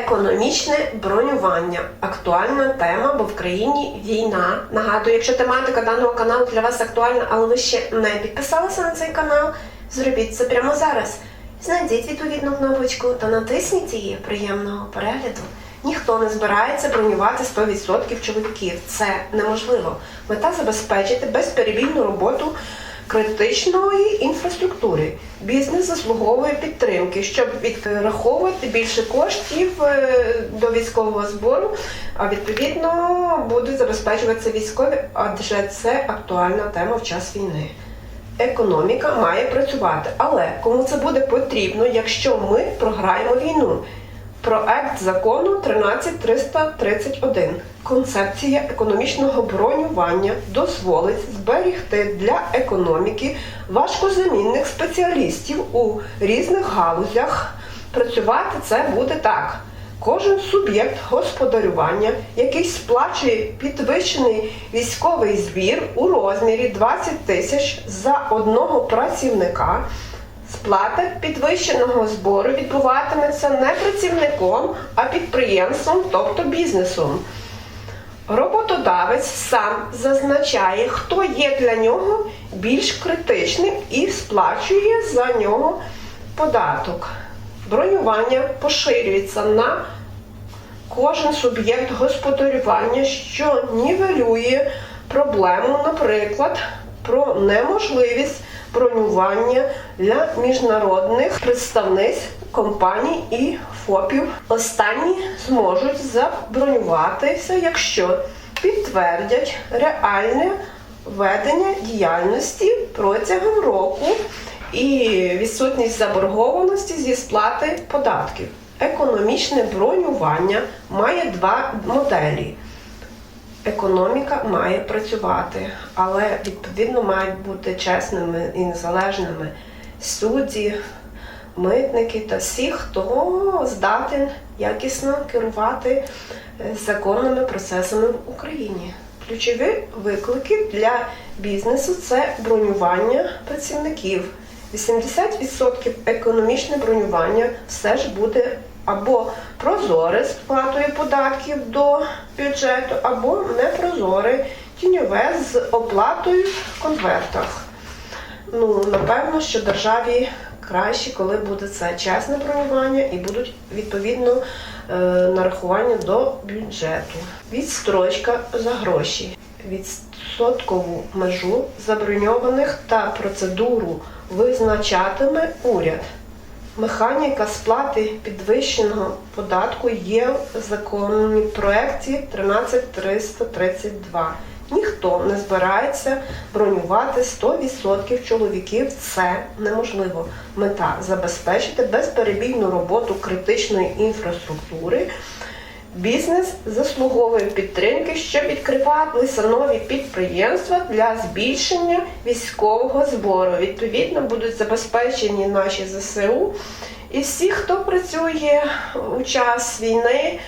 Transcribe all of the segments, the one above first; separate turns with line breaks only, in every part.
Економічне бронювання актуальна тема, бо в країні війна. Нагадую, якщо тематика даного каналу для вас актуальна, але ви ще не підписалися на цей канал, зробіть це прямо зараз. Знайдіть відповідну кнопочку та натисніть її приємного перегляду. Ніхто не збирається бронювати 100% чоловіків. Це неможливо. Мета забезпечити безперебійну роботу критичної інфраструктури. Бізнес заслуговує підтримки, щоб відраховувати більше коштів е, до військового збору, а відповідно будуть забезпечуватися військові, адже це актуальна тема в час війни. Економіка має працювати, але кому це буде потрібно, якщо ми програємо війну? Проект закону 13331. Концепція економічного бронювання дозволить зберігти для економіки важкозамінних спеціалістів у різних галузях. Працювати це буде так. Кожен суб'єкт господарювання, який сплачує підвищений військовий збір у розмірі 20 тисяч за одного працівника, Сплата підвищеного збору відбуватиметься не працівником, а підприємством, тобто бізнесом. Роботодавець сам зазначає, хто є для нього більш критичним і сплачує за нього податок. Бронювання поширюється на кожен суб'єкт господарювання, що нівелює проблему, наприклад, про неможливість бронювання для міжнародних представництв компаній і ФОПів. Останні зможуть забронюватися, якщо підтвердять реальне ведення діяльності протягом року і відсутність заборгованості зі сплати податків. Економічне бронювання має два моделі. Економіка має працювати, але відповідно мають бути чесними і незалежними судді, митники та всі, хто здатен якісно керувати е, законними процесами в Україні. Ключові виклики для бізнесу це бронювання працівників. 80% економічне бронювання все ж буде або прозоре з сплатою податків до бюджету, або непрозоре тіньове з оплатою в конвертах. Ну, напевно, що державі краще, коли буде це чесне бронювання і будуть відповідно е, нарахування до бюджету. Відстрочка за гроші. Відсоткову межу заброньованих та процедуру визначатиме уряд. Механіка сплати підвищеного податку є в законній проєкті 13332. Ніхто не збирається бронювати 100% чоловіків. Це неможливо. Мета забезпечити безперебійну роботу критичної інфраструктури. Бізнес заслуговує підтримки, щоб відкривалися нові підприємства для збільшення військового збору. Відповідно, будуть забезпечені наші ЗСУ і всі, хто працює у час війни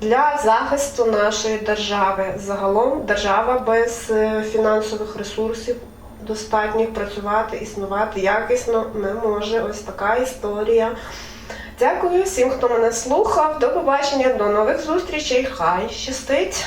для захисту нашої держави. Загалом держава без е, фінансових ресурсів достатньо працювати, існувати якісно не може. Ось така історія. Дякую всім, хто мене слухав. До побачення, до нових зустрічей. Хай щастить!